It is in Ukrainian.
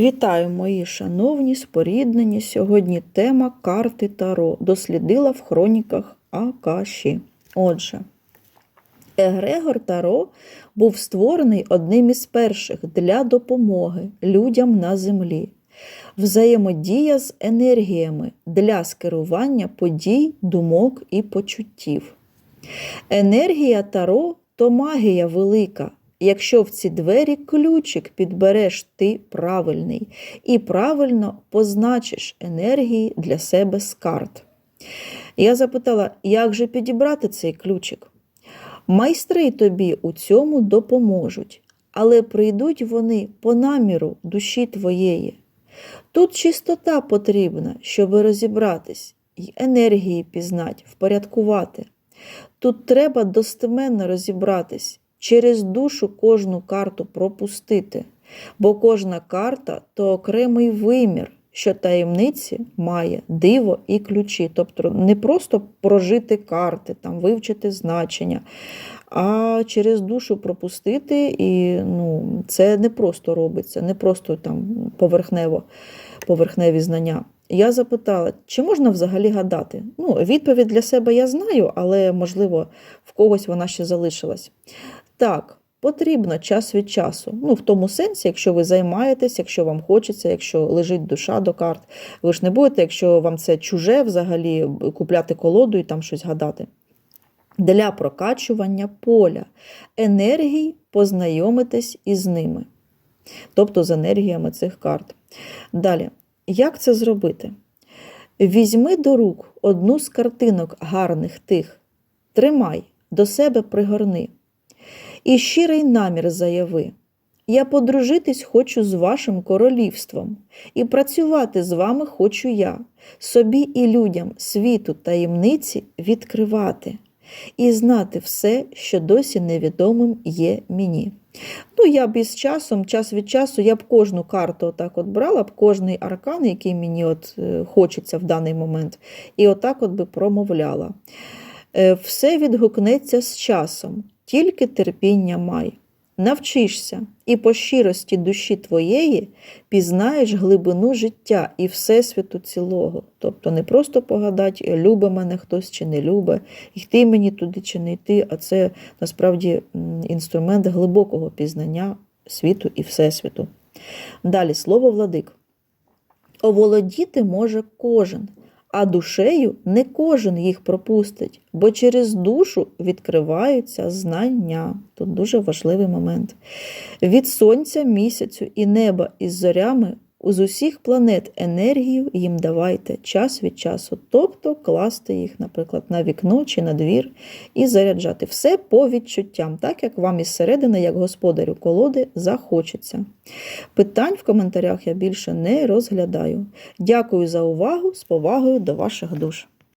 Вітаю, мої шановні споріднені. Сьогодні тема карти Таро. Дослідила в хроніках Акаші. Отже, Егрегор Таро був створений одним із перших для допомоги людям на землі. Взаємодія з енергіями для скерування подій, думок і почуттів. Енергія Таро то магія велика. Якщо в ці двері ключик підбереш ти правильний і правильно позначиш енергії для себе з карт. Я запитала, як же підібрати цей ключик? Майстри тобі у цьому допоможуть, але прийдуть вони по наміру душі твоєї. Тут чистота потрібна, щоб розібратись, і енергії пізнать, впорядкувати. Тут треба достеменно розібратись, через душу кожну карту пропустити, бо кожна карта то окремий вимір, що таємниці має диво і ключі. Тобто не просто прожити карти, там, вивчити значення, а через душу пропустити, і ну, це не просто робиться, не просто там поверхнево, поверхневі знання. Я запитала, чи можна взагалі гадати? Ну, Відповідь для себе я знаю, але, можливо, в когось вона ще залишилась. Так, потрібно час від часу. Ну, в тому сенсі, якщо ви займаєтесь, якщо вам хочеться, якщо лежить душа до карт, ви ж не будете, якщо вам це чуже взагалі, купляти колоду і там щось гадати. Для прокачування поля енергій познайомитись із ними, тобто з енергіями цих карт. Далі, як це зробити? Візьми до рук одну з картинок гарних тих, тримай, до себе пригорни. І щирий намір заяви. Я подружитись хочу з вашим королівством, і працювати з вами хочу я, собі і людям світу таємниці відкривати, і знати все, що досі невідомим є мені. Ну, я б із часом, час від часу, я б кожну карту отак от брала, б кожний аркан, який мені от е, хочеться в даний момент, і отак от би промовляла. Е, Все відгукнеться з часом, тільки терпіння май. Навчишся і по щирості душі твоєї пізнаєш глибину життя і Всесвіту цілого. Тобто не просто погадать, любить мене хтось чи не любить, йти мені туди чи не йти, а це насправді інструмент глибокого пізнання світу і Всесвіту. Далі слово владик. Оволодіти може кожен, а душею не кожен їх пропустить, бо через душу відкриваються знання. Тут дуже важливий момент. Від сонця, місяцю і неба із зорями з усіх планет енергію їм давайте час від часу, тобто класти їх, наприклад, на вікно чи на двір і заряджати все по відчуттям, так як вам із середини, як господарю колоди, захочеться. Питань в коментарях я більше не розглядаю. Дякую за увагу з повагою до ваших душ.